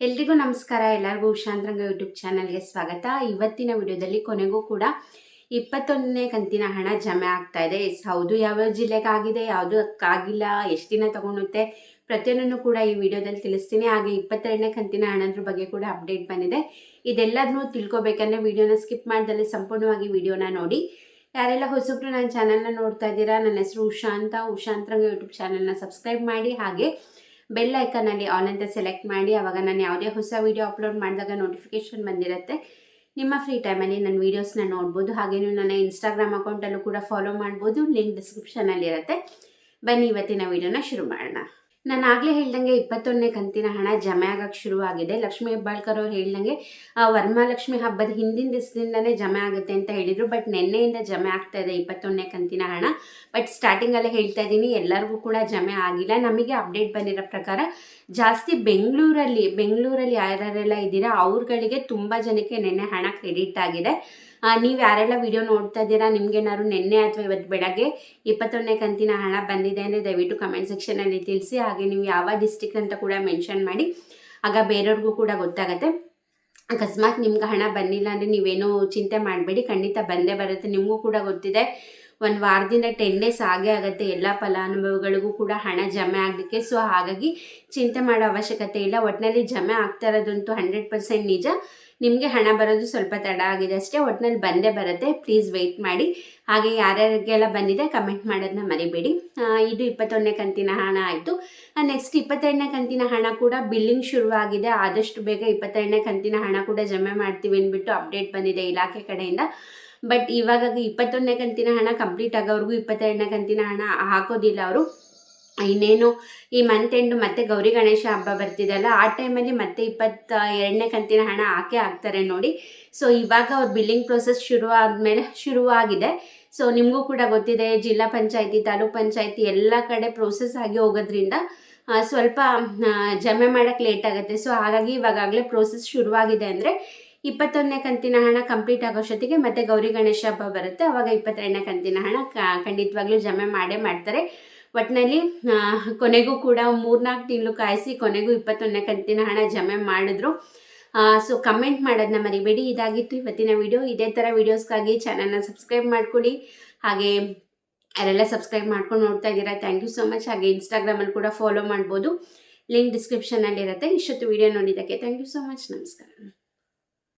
ಎಲ್ರಿಗೂ ನಮಸ್ಕಾರ. ಎಲ್ಲರಿಗೂ ಉಷಾಂತರಂಗ ಯೂಟ್ಯೂಬ್ ಚಾನಲ್ಗೆ ಸ್ವಾಗತ. ಇವತ್ತಿನ ವಿಡಿಯೋದಲ್ಲಿ ಕೊನೆಗೂ ಕೂಡ ಇಪ್ಪತ್ತೊಂದನೇ ಕಂತಿನ ಹಣ ಜಮೆ ಆಗ್ತಾ ಇದೆ. ಎಸ್, ಹೌದು, ಯಾವ್ಯಾವ ಜಿಲ್ಲೆಗೆ ಆಗಿದೆ ಆಗಿಲ್ಲ, ಎಷ್ಟು ದಿನ ತಗೊಳುತ್ತೆ ಪ್ರತಿಯೊಂದನ್ನು ಕೂಡ ಈ ವಿಡಿಯೋದಲ್ಲಿ ತಿಳಿಸ್ತೀನಿ. ಹಾಗೆ ಇಪ್ಪತ್ತೆರಡನೇ ಕಂತಿನ ಹಣದ್ರ ಬಗ್ಗೆ ಕೂಡ ಅಪ್ಡೇಟ್ ಬಂದಿದೆ. ಇದೆಲ್ಲದನ್ನೂ ತಿಳ್ಕೊಬೇಕಂದ್ರೆ ವಿಡಿಯೋನ ಸ್ಕಿಪ್ ಮಾಡ್ದಲ್ಲಿ ಸಂಪೂರ್ಣವಾಗಿ ವಿಡಿಯೋನ ನೋಡಿ. ಯಾರೆಲ್ಲ ಹೊಸಬ್ರು ನನ್ನ ಚಾನಲ್ನ ನೋಡ್ತಾ ಇದ್ದೀರಾ, ನನ್ನ ಹೆಸರು ಉಷಾ ಅಂತ. ಉಷಾಂತರಂಗ ಯೂಟ್ಯೂಬ್ ಚಾನಲ್ನ ಸಬ್ಸ್ಕ್ರೈಬ್ ಮಾಡಿ. ಹಾಗೆ ಬೆಲ್ ಐಕನಲ್ಲಿ ಆನ್ ಅಂತ ಸೆಲೆಕ್ಟ್ ಮಾಡಿ, ಅವಾಗ ನಾನು ಯಾವುದೇ ಹೊಸ ವಿಡಿಯೋ ಅಪ್ಲೋಡ್ ಮಾಡಿದಾಗ ನೋಟಿಫಿಕೇಶನ್ ಬಂದಿರುತ್ತೆ. ನಿಮ್ಮ ಫ್ರೀ ಟೈಮಲ್ಲಿ ನನ್ನ ವೀಡಿಯೋಸ್ನ ನೋಡ್ಬೋದು. ನೀವು ನನ್ನ ಇನ್ಸ್ಟಾಗ್ರಾಮ್ ಅಕೌಂಟಲ್ಲೂ ಕೂಡ ಫಾಲೋ ಮಾಡ್ಬೋದು. ಲಿಂಕ್ ಡಿಸ್ಕ್ರಿಪ್ಷನಲ್ಲಿ ಇರುತ್ತೆ ಬನ್ನಿ, ಇವತ್ತಿನ ವೀಡಿಯೋನ ಶುರು ಮಾಡೋಣ. ನಾನು ಆಗಲೇ ಹೇಳ್ದಂಗೆ ಇಪ್ಪತ್ತೊಂದನೇ ಕಂತಿನ ಹಣ ಜಮೆ ಆಗೋಕ್ಕೆ ಶುರುವಾಗಿದೆ. ಲಕ್ಷ್ಮೀ ಹೆಬ್ಬಾಳ್ಕರ್ ಅವ್ರು ಹೇಳ್ದಂಗೆ, ಆ ವರಮಹಾಲಕ್ಷ್ಮಿ ಹಬ್ಬದ ಹಿಂದಿನ ದಿವಸದಿಂದನೇ ಜಮೆ ಆಗುತ್ತೆ ಅಂತ ಹೇಳಿದರು. ಬಟ್ ನಿನ್ನೆಯಿಂದ ಜಮೆ ಆಗ್ತಾ ಇದೆ ಇಪ್ಪತ್ತೊಂದನೇ ಕಂತಿನ ಹಣ. ಬಟ್ ಸ್ಟಾರ್ಟಿಂಗಲ್ಲೇ ಹೇಳ್ತಾ ಇದ್ದೀನಿ, ಎಲ್ಲರಿಗೂ ಕೂಡ ಜಮೆ ಆಗಿಲ್ಲ. ನಮಗೆ ಅಪ್ಡೇಟ್ ಬಂದಿರೋ ಪ್ರಕಾರ ಜಾಸ್ತಿ ಬೆಂಗಳೂರಲ್ಲಿ ಬೆಂಗಳೂರಲ್ಲಿ ಯಾರ್ಯಾರೆಲ್ಲ ಇದ್ದೀರಾ, ಅವ್ರಗಳಿಗೆ ತುಂಬ ಜನಕ್ಕೆ ನಿನ್ನೆ ಹಣ ಕ್ರೆಡಿಟ್ ಆಗಿದೆ. ನೀವು ಯಾರೆಲ್ಲ ವಿಡಿಯೋ ನೋಡ್ತಾ ಇದ್ದೀರಾ, ನಿಮ್ಗೇನಾದ್ರು ನಿನ್ನೆ ಅಥವಾ ಇವತ್ತು ಬೆಳಗ್ಗೆ ಇಪ್ಪತ್ತೊಂದನೇ ಕಂತಿನ ಹಣ ಬಂದಿದೆ ಅಂದರೆ ದಯವಿಟ್ಟು ಕಮೆಂಟ್ ಸೆಕ್ಷನಲ್ಲಿ ತಿಳಿಸಿ. ಹಾಗೆ ನೀವು ಯಾವ ಡಿಸ್ಟಿಕ್ ಅಂತ ಕೂಡ ಮೆನ್ಷನ್ ಮಾಡಿ. ಆಗ ಬೇರೆಯವ್ರಿಗೂ ಕೂಡ ಗೊತ್ತಾಗುತ್ತೆ. ಅಕಸ್ಮಾತ್ ನಿಮ್ಗೆ ಹಣ ಬಂದಿಲ್ಲ ಅಂದರೆ ನೀವೇನು ಚಿಂತೆ ಮಾಡಬೇಡಿ. ಖಂಡಿತ ಬಂದೇ ಬರುತ್ತೆ. ನಿಮಗೂ ಕೂಡ ಗೊತ್ತಿದೆ. ಒಂದು ವಾರದಿಂದ ಟೆನ್ ಡೇಸ್ ಆಗೇ ಆಗುತ್ತೆ. ಎಲ್ಲ ಫಲಾನುಭವಿಗಳಿಗೂ ಕೂಡ ಹಣ ಜಮೆ ಆಗಲಿಕ್ಕೆ. ಸೊ ಹಾಗಾಗಿ ಚಿಂತೆ ಮಾಡೋ ಅವಶ್ಯಕತೆ ಇಲ್ಲ. ಒಟ್ಟಿನಲ್ಲಿ ಜಮೆ ಆಗ್ತಾ ಇರೋದಂತೂ ಹಂಡ್ರೆಡ್ ಪರ್ಸೆಂಟ್ ನಿಜ. ನಿಮಗೆ ಹಣ ಬರೋದು ಸ್ವಲ್ಪ ತಡ ಆಗಿದೆ ಅಷ್ಟೇ. ಒಟ್ಟಿನಲ್ಲಿ ಬಂದೇ ಬರುತ್ತೆ. ಪ್ಲೀಸ್ ವೆಯ್ಟ್ ಮಾಡಿ. ಹಾಗೆ ಯಾರ್ಯಾರಿಗೆಲ್ಲ ಬಂದಿದೆ ಕಮೆಂಟ್ ಮಾಡೋದನ್ನ ಮರಿಬೇಡಿ. ಇದು ಇಪ್ಪತ್ತೊಂದನೇ ಕಂತಿನ ಹಣ ಆಯಿತು. ನೆಕ್ಸ್ಟ್ ಇಪ್ಪತ್ತೆರಡನೇ ಕಂತಿನ ಹಣ ಕೂಡ ಬಿಲ್ಲಿಂಗ್ ಶುರುವಾಗಿದೆ. ಆದಷ್ಟು ಬೇಗ ಇಪ್ಪತ್ತೆರಡನೇ ಕಂತಿನ ಹಣ ಕೂಡ ಜಮೆ ಮಾಡ್ತೀವಿ ಅಂದ್ಬಿಟ್ಟು ಅಪ್ಡೇಟ್ ಬಂದಿದೆ ಇಲಾಖೆ ಕಡೆಯಿಂದ. ಬಟ್ ಇವಾಗ ಇಪ್ಪತ್ತೊಂದನೇ ಕಂತಿನ ಹಣ ಕಂಪ್ಲೀಟ್ ಆಗೋವ್ರಿಗೂ ಇಪ್ಪತ್ತೆರಡನೇ ಕಂತಿನ ಹಣ ಹಾಕೋದಿಲ್ಲ ಅವರು. ಇನ್ನೇನು ಈ ಮಂತ್ ಎಂಡು ಮತ್ತೆ ಗೌರಿ ಗಣೇಶ ಹಬ್ಬ ಬರ್ತಿದೆಯಲ್ಲ ಆ ಟೈಮಲ್ಲಿ ಮತ್ತೆ ಇಪ್ಪತ್ತ ಎರಡನೇ ಕಂತಿನ ಹಣ ಹಾಕೇ ಹಾಕ್ತಾರೆ ನೋಡಿ. ಸೊ ಇವಾಗ ಅವ್ರ ಬಿಲ್ಲಿಂಗ್ ಪ್ರೊಸೆಸ್ ಶುರು ಆದಮೇಲೆ ಶುರುವಾಗಿದೆ. ಸೊ ನಿಮಗೂ ಕೂಡ ಗೊತ್ತಿದೆ, ಜಿಲ್ಲಾ ಪಂಚಾಯತಿ, ತಾಲೂಕು ಪಂಚಾಯತಿ ಎಲ್ಲ ಕಡೆ ಪ್ರೋಸೆಸ್ ಆಗಿ ಹೋಗೋದ್ರಿಂದ ಸ್ವಲ್ಪ ಜಮೆ ಮಾಡೋಕ್ಕೆ ಲೇಟ್ ಆಗುತ್ತೆ. ಸೊ ಹಾಗಾಗಿ ಇವಾಗಲೇ ಪ್ರೋಸೆಸ್ ಶುರುವಾಗಿದೆ ಅಂದರೆ ಇಪ್ಪತ್ತೊಂದನೇ ಕಂತಿನ ಹಣ ಕಂಪ್ಲೀಟ್ ಆಗೋಷ್ಟೊತ್ತಿಗೆ ಮತ್ತೆ ಗೌರಿ ಗಣೇಶ ಹಬ್ಬ ಬರುತ್ತೆ. ಅವಾಗ ಇಪ್ಪತ್ತೆರಡನೇ ಕಂತಿನ ಹಣ ಖಂಡಿತವಾಗ್ಲೂ ಜಮೆ ಮಾಡೇ ಮಾಡ್ತಾರೆ. ಒಟ್ಟಿನಲ್ಲಿ ಕೊನೆಗೂ ಕೂಡ ಮೂರ್ನಾಲ್ಕು ತಿಂಗಳು ಕಾಯಿಸಿ ಕೊನೆಗೂ ಇಪ್ಪತ್ತೊಂದನೇ ಕಂತಿನ ಹಣ ಜಮೆ ಮಾಡಿದ್ರು. ಸೊ ಕಮೆಂಟ್ ಮಾಡೋದನ್ನ ಮರಿಬೇಡಿ ಇದಾಗಿತ್ತು ಇವತ್ತಿನ ವಿಡಿಯೋ ಇದೇ ಥರ ವೀಡಿಯೋಸ್ಗಾಗಿ ಚಾನಲ್ನ ಸಬ್ಸ್ಕ್ರೈಬ್ ಮಾಡ್ಕೊಡಿ ಹಾಗೆ ಯಾರೆಲ್ಲ ಸಬ್ಸ್ಕ್ರೈಬ್ ಮಾಡ್ಕೊಂಡು ನೋಡ್ತಾ ಇದ್ದೀರಾ ಥ್ಯಾಂಕ್ ಯು ಸೋ ಮಚ್ ಹಾಗೆ ಇನ್ಸ್ಟಾಗ್ರಾಮಲ್ಲಿ ಕೂಡ ಫಾಲೋ ಮಾಡ್ಬೋದು. ಲಿಂಕ್ ಡಿಸ್ಕ್ರಿಪ್ಷನಲ್ಲಿರುತ್ತೆ ಇಷ್ಟೊತ್ತು ವಿಡಿಯೋ ನೋಡಿದ್ದಕ್ಕೆ ಥ್ಯಾಂಕ್ ಯು ಸೊ ಮಚ್ ನಮಸ್ಕಾರ.